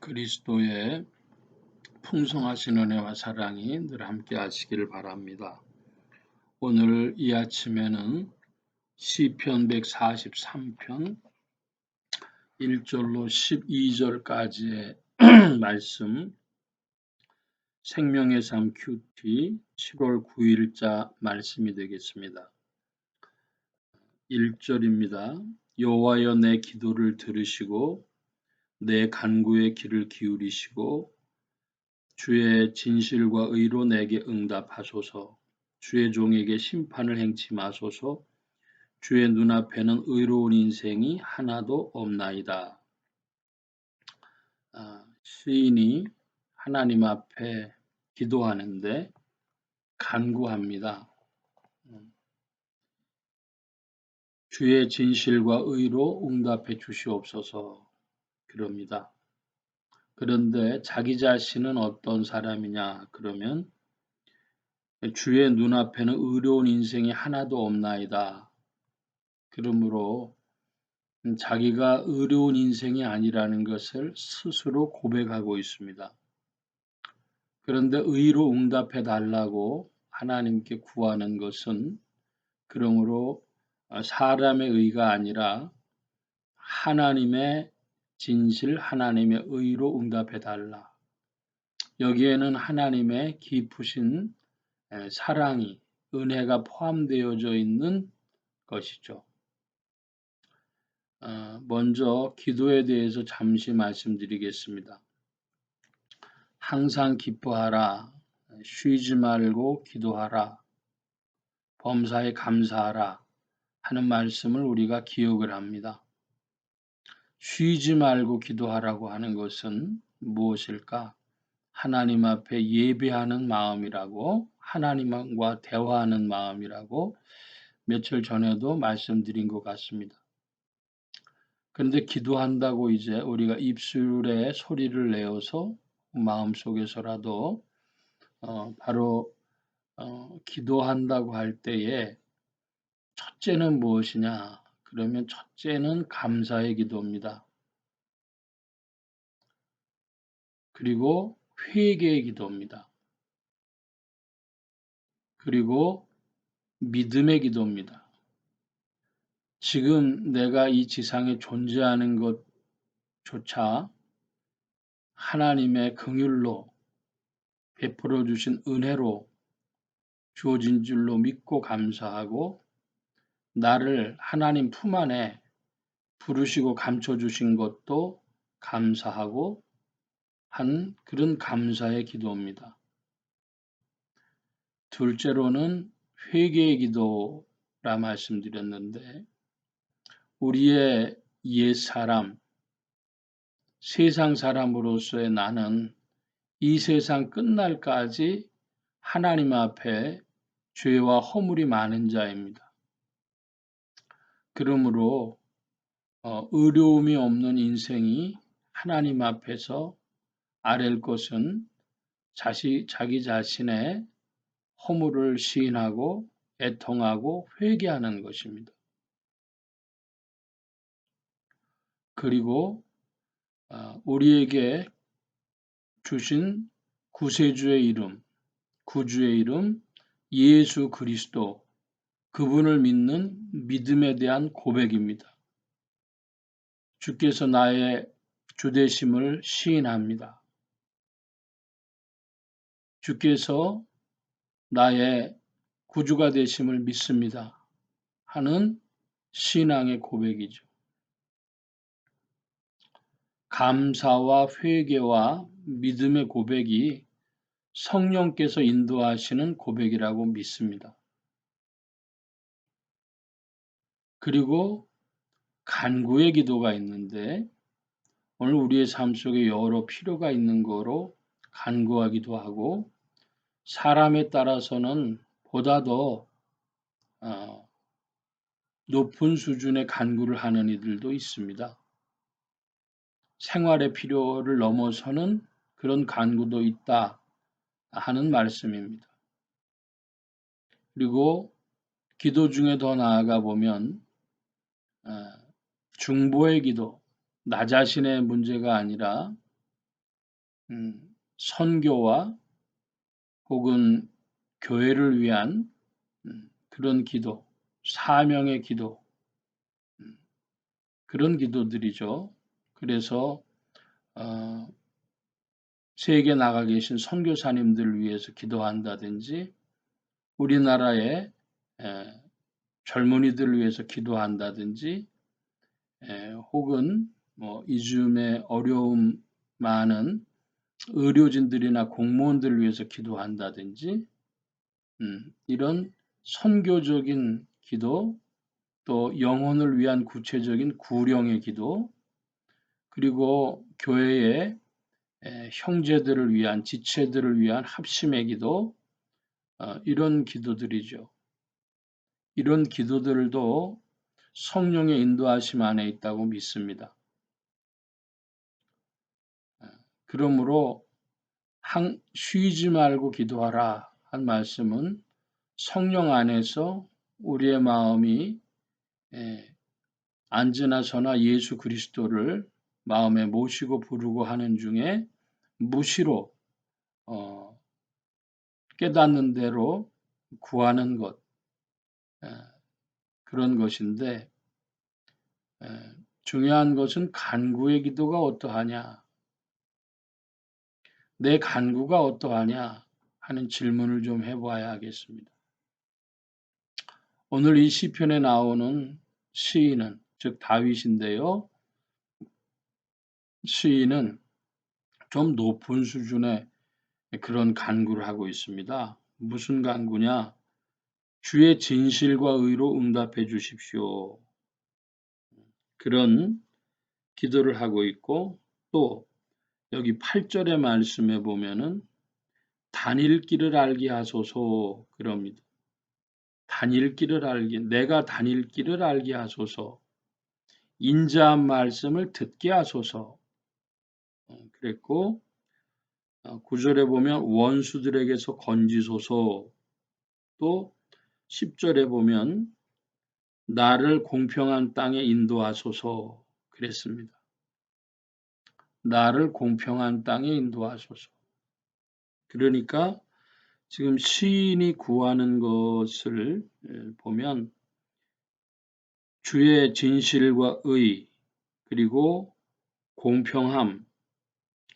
그리스도의 풍성하신 은혜와 사랑이 늘 함께 하시기를 바랍니다. 오늘 이 아침에는 시편 143편 1절로 12절까지의 말씀 생명의 삶 큐티 7월 9일자 말씀이 되겠습니다. 1절입니다. 여호와여 내 기도를 들으시고 내 간구의 귀를 기울이시고 주의 진실과 의로 내게 응답하소서 주의 종에게 심판을 행치 마소서 주의 눈앞에는 의로운 인생이 하나도 없나이다. 아, 시인이 하나님 앞에 기도하는데 간구합니다. 음. 주의 진실과 의로 응답해 주시옵소서. 그럽니다. 그런데 자기 자신은 어떤 사람이냐 그러면 주의 눈앞에는 의로운 인생이 하나도 없나이다. 그러므로 자기가 의로운 인생이 아니라는 것을 스스로 고백하고 있습니다. 그런데 의로 응답해 달라고 하나님께 구하는 것은 그러므로 사람의 의가 아니라 하나님의 진실 하나님의 의로 응답해 달라. 여기에는 하나님의 깊으신 사랑이 은혜가 포함되어져 있는 것이죠. 어, 먼저 기도에 대해서 잠시 말씀드리겠습니다. 항상 기뻐하라, 쉬지 말고 기도하라, 범사에 감사하라 하는 말씀을 우리가 기억을 합니다. 쉬지 말고 기도하라고 하는 것은 무엇일까? 하나님 앞에 예배하는 마음이라고 하나님과 대화하는 마음이라고 며칠 전에도 말씀드린 것 같습니다. 그런데 기도한다고 이제 우리가 입술에 소리를 내어서 마음속에서라도 어, 바로 어, 기도한다고 할 때에 첫째는 무엇이냐? 그러면 첫째는 감사의 기도입니다. 그리고 회개의 기도입니다. 그리고 믿음의 기도입니다. 지금 내가 이 지상에 존재하는 것조차 하나님의 긍휼로 베풀어 주신 은혜로 주어진 줄로 믿고 감사하고 나를 하나님 품 안에 부르시고 감춰 주신 것도 감사하고 한 그런 감사의 기도입니다. 둘째로는 회개의 기도라 말씀드렸는데 우리의 옛 사람, 세상 사람으로서의 나는 이 세상 끝날까지 하나님 앞에 죄와 허물이 많은 자입니다. 그러므로 어, 의로움이 없는 인생이 하나님 앞에서 아랠 것은 자시, 자기 자신의 허물을 시인하고 애통하고 회개하는 것입니다. 그리고 어, 우리에게 주신 구세주의 이름, 구주의 이름 예수 그리스도 그분을 믿는 믿음에 대한 고백입니다. 주께서 나의 주대심을 시인합니다. 주께서 나의 구주가 되심을 믿습니다. 하는 신앙의 고백이죠. 감사와 회개와 믿음의 고백이 성령께서 인도하시는 고백이라고 믿습니다. 그리고 간구의 기도가 있는데 오늘 우리의 삶 속에 여러 필요가 있는 거로 간구하기도 하고 사람에 따라서는 보다 더 어, 높은 수준의 간구를 하는 이들도 있습니다. 생활의 필요를 넘어서는 그런 간구도 있다 하는 말씀입니다. 그리고 기도 중에 더 나아가 보면 어, 중보의 기도, 나 자신의 문제가 아니라 음, 선교와 혹은 교회를 위한 음, 그런 기도, 사명의 기도, 음, 그런 기도들이죠. 그래서 어, 세계 나가 계신 선교사님들을 위해서 기도한다든지 우리나라의 에, 젊은이들을 위해서 기도한다든지 에, 혹은 뭐 이즘에 어려움 많은 의료진들이나 공무원들을 위해서 기도한다든지 음, 이런 선교적인 기도 또 영혼을 위한 구체적인 구령의 기도 그리고 교회의 에, 형제들을 위한 지체들을 위한 합심의 기도 어, 이런 기도들이죠. 이런 기도들도 성령의 인도하심 안에 있다고 믿습니다. 그러므로 항, 쉬지 말고 기도하라 한 말씀은 성령 안에서 우리의 마음이 예, 안전하서나 예수 그리스도를 마음에 모시고 부르고 하는 중에 무시로 어, 깨닫는 대로 구하는 것 예, 그런 것인데 예, 중요한 것은 간구의 기도가 어떠하냐 내 간구가 어떠하냐 하는 질문을 좀 해봐야 하겠습니다. 오늘 이 시편에 나오는 시인은 즉 다윗인데요. 시인은 좀 높은 수준의 그런 간구를 하고 있습니다. 무슨 간구냐? 주의 진실과 의로 응답해 주십시오. 그런 기도를 하고 있고 또 여기 8절의 말씀에 보면은 다닐 길을 알게 하소서 그럽니다. 다닐 길을 알게 내가 다닐 길을 알게 하소서 인자한 말씀을 듣게 하소서 어, 그랬고 9절에 어, 보면 원수들에게서 건지소서 또 10절에 보면 나를 공평한 땅에 인도하소서 그랬습니다. 나를 공평한 땅에 인도하소서. 그러니까 지금 시인이 구하는 것을 보면 주의 진실과 의 그리고 공평함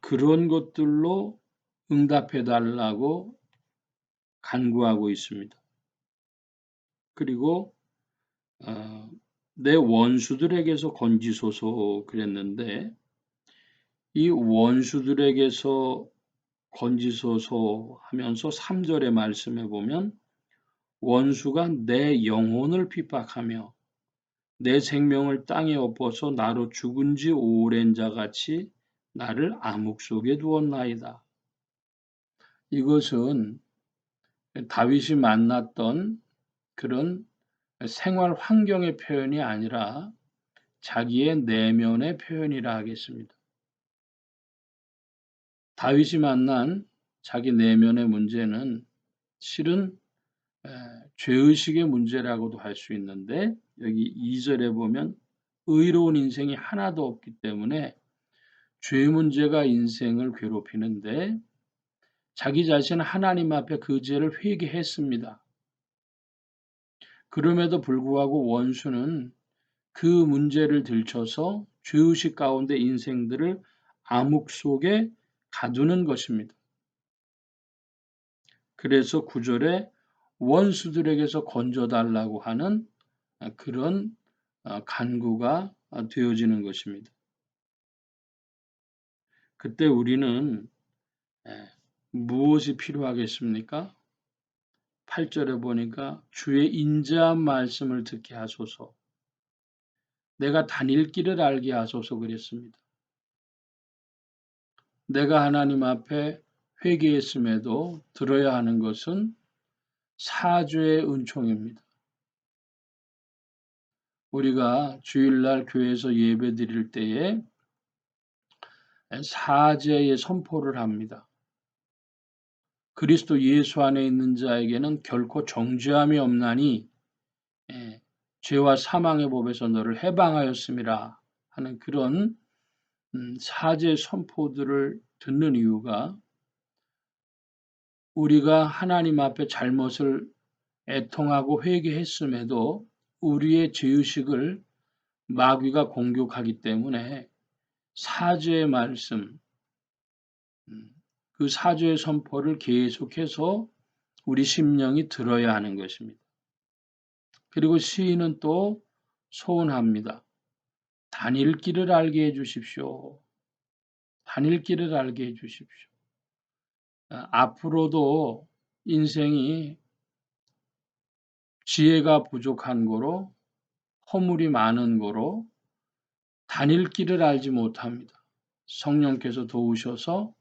그런 것들로 응답해 달라고 간구하고 있습니다. 그리고 어, 내 원수들에게서 건지소서 그랬는데 이 원수들에게서 건지소서 하면서 3절의 말씀에 보면 원수가 내 영혼을 핍박하며 내 생명을 땅에 엎어서 나로 죽은 지 오랜 자 같이 나를 암흑 속에 두었나이다. 이것은 다윗이 만났던 그런 생활 환경의 표현이 아니라 자기의 내면의 표현이라 하겠습니다. 다윗이 만난 자기 내면의 문제는 실은 죄의식의 문제라고도 할 수 있는데 여기 2절에 보면 의로운 인생이 하나도 없기 때문에 죄 문제가 인생을 괴롭히는데 자기 자신은 하나님 앞에 그 죄를 회개했습니다. 그럼에도 불구하고 원수는 그 문제를 들춰서 죄의식 가운데 인생들을 암흑 속에 가두는 것입니다. 그래서 구절에 원수들에게서 건져달라고 하는 그런 어, 간구가 되어지는 것입니다. 그때 우리는 무엇이 필요하겠습니까? 8절에 보니까 주의 인자한 말씀을 듣게 하소서. 내가 다닐 길을 알게 하소서 그랬습니다. 내가 하나님 앞에 회개했음에도 들어야 하는 것은 사죄의 은총입니다. 우리가 주일날 교회에서 예배 드릴 때에 사죄의 선포를 합니다. 그리스도 예수 안에 있는 자에게는 결코 정죄함이 없나니 예, 죄와 사망의 법에서 너를 해방하였음이라 하는 그런 음, 사죄 선포들을 듣는 이유가 우리가 하나님 앞에 잘못을 애통하고 회개했음에도 우리의 죄의식을 마귀가 공격하기 때문에 사죄의 말씀, 음, 그 사죄의 선포를 계속해서 우리 심령이 들어야 하는 것입니다. 그리고 시인은 또 소원합니다. 다닐 길을 알게 해 주십시오. 다닐 길을 알게 해 주십시오. 아, 앞으로도 인생이 지혜가 부족한 거로 허물이 많은 거로 다닐 길을 알지 못합니다. 성령께서 도우셔서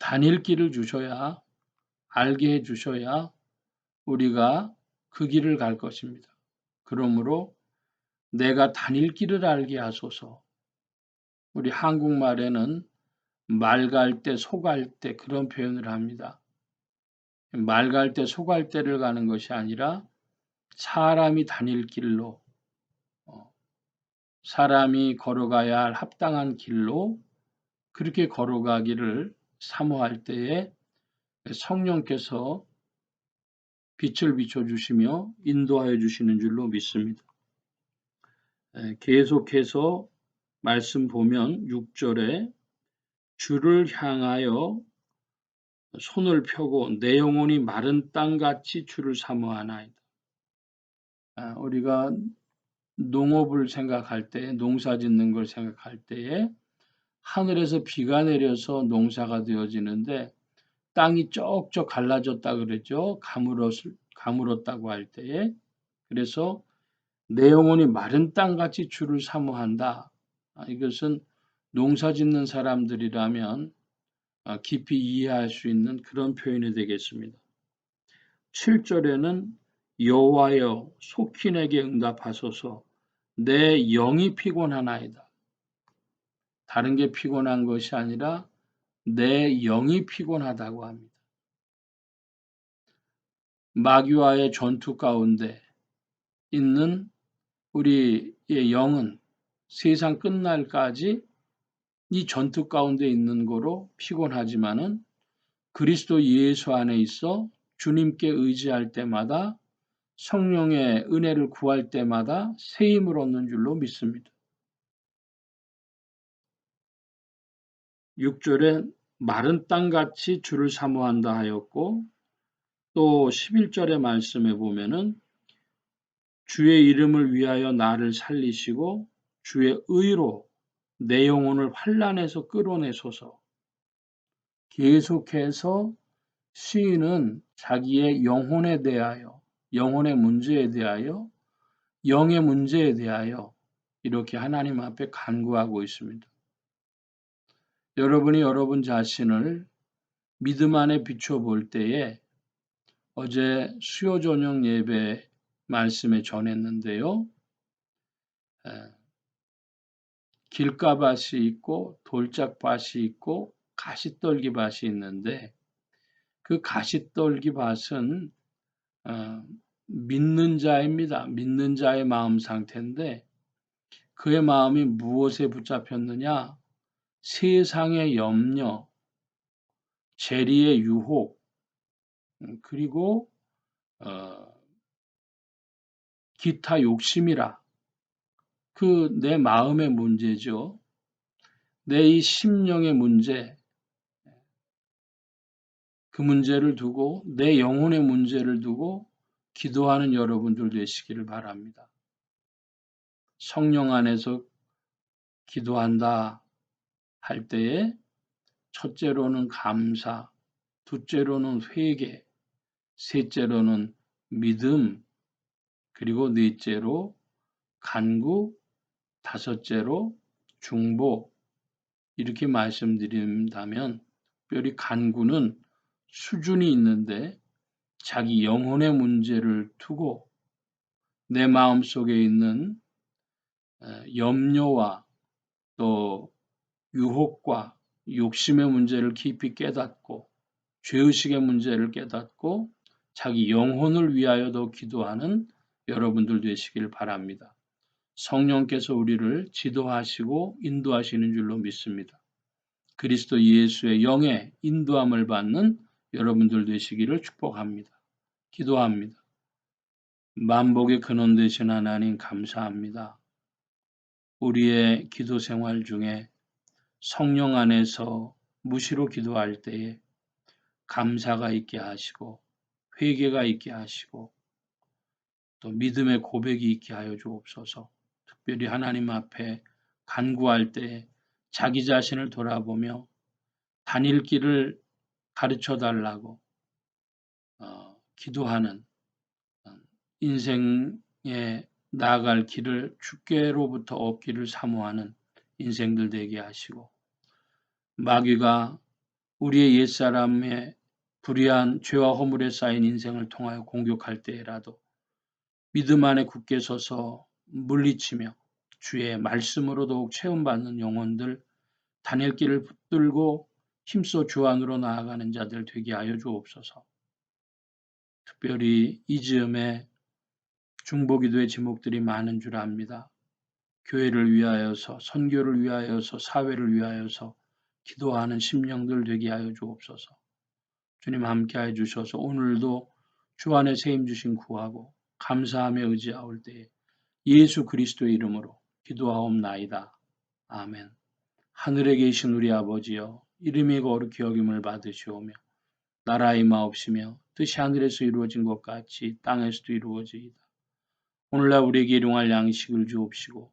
다닐 길을 주셔야 알게 해 주셔야 우리가 그 길을 갈 것입니다. 그러므로 내가 다닐 길을 알게 하소서. 우리 한국말에는 말 갈 때, 속할 때 그런 표현을 합니다. 말 갈 때, 속할 때를 가는 것이 아니라 사람이 다닐 길로, 어, 사람이 걸어가야 할 합당한 길로 그렇게 걸어가기를 사모할 때에 성령께서 빛을 비춰주시며 인도하여 주시는 줄로 믿습니다. 계속해서 말씀 보면 6절에 주를 향하여 손을 펴고 내 영혼이 마른 땅같이 주를 사모하나이다. 아, 우리가 농업을 생각할 때, 농사 짓는 걸 생각할 때에 하늘에서 비가 내려서 농사가 되어지는데 땅이 쪽쪽 갈라졌다 그러죠. 가물었, 가물었다고 할 때에. 그래서 내 영혼이 마른 땅같이 주를 사모한다. 아, 이것은 농사 짓는 사람들이라면 아, 깊이 이해할 수 있는 그런 표현이 되겠습니다. 7절에는 여호와여 속히 내게 응답하소서 내 영이 피곤하나이다. 다른 게 피곤한 것이 아니라 내 영이 피곤하다고 합니다. 마귀와의 전투 가운데 있는 우리의 영은 세상 끝날까지 이 전투 가운데 있는 거로 피곤하지만은 그리스도 예수 안에 있어 주님께 의지할 때마다 성령의 은혜를 구할 때마다 새 힘을 얻는 줄로 믿습니다. 6절에 마른 땅같이 주를 사모한다 하였고 또 11절의 말씀에 보면은 주의 이름을 위하여 나를 살리시고 주의 의로 내 영혼을 환란에서 끌어내소서. 계속해서 시인은 자기의 영혼에 대하여, 영혼의 문제에 대하여, 영의 문제에 대하여 이렇게 하나님 앞에 간구하고 있습니다. 여러분이 여러분 자신을 믿음 안에 비춰볼 때에 어제 수요 저녁 예배 말씀에 전했는데요. 길가밭이 있고 돌짝밭이 있고 가시떨기밭이 있는데 그 가시떨기밭은 어, 믿는 자입니다. 믿는 자의 마음 상태인데 그의 마음이 무엇에 붙잡혔느냐? 세상의 염려, 재리의 유혹, 음, 그리고 어, 기타 욕심이라 그 내 마음의 문제죠. 내 이 심령의 문제, 그 문제를 두고 내 영혼의 문제를 두고 기도하는 여러분들 되시기를 바랍니다. 성령 안에서 기도한다 할 때에 첫째로는 감사, 둘째로는 회개, 셋째로는 믿음, 그리고 넷째로 간구, 다섯째로 중보. 이렇게 말씀드린다면 특별히 간구는 수준이 있는데 자기 영혼의 문제를 두고 내 마음 속에 있는 염려와 또 유혹과 욕심의 문제를 깊이 깨닫고 죄의식의 문제를 깨닫고 자기 영혼을 위하여도 기도하는 여러분들 되시길 바랍니다. 성령께서 우리를 지도하시고 인도하시는 줄로 믿습니다. 그리스도 예수의 영의 인도함을 받는 여러분들 되시기를 축복합니다. 기도합니다. 만복의 근원 되신 하나님 감사합니다. 우리의 기도 생활 중에 성령 안에서 무시로 기도할 때에 감사가 있게 하시고 회개가 있게 하시고 또 믿음의 고백이 있게 하여 주옵소서. 특별히 하나님 앞에 간구할 때 자기 자신을 돌아보며 다닐 길을 가르쳐 달라고 어, 기도하는 어, 인생에 나아갈 길을 주께로부터 얻기를 사모하는 인생들 되게 하시고 마귀가 우리의 옛사람의 불의한 죄와 허물에 쌓인 인생을 통하여 공격할 때라도 믿음 안에 굳게 서서 물리치며 주의 말씀으로 더욱 체험받는 영혼들 다닐 길을 붙들고 힘써 주 안으로 나아가는 자들 되게 하여 주옵소서. 특별히 이 즈음에 중보기도의 제목들이 많은 줄 압니다. 교회를 위하여서 선교를 위하여서 사회를 위하여서 기도하는 심령들 되게 하여 주옵소서. 주님 함께하여 주셔서 오늘도 주 안에 세임 주신 구하고 감사하며 의지하올 때에 예수 그리스도의 이름으로 기도하옵나이다. 아멘. 하늘에 계신 우리 아버지여 이름이 거룩히 여김을 받으시오며 나라의 마옵시며 뜻이 하늘에서 이루어진 것 같이 땅에서도 이루어지이다. 오늘날 우리에게 일용할 양식을 주옵시고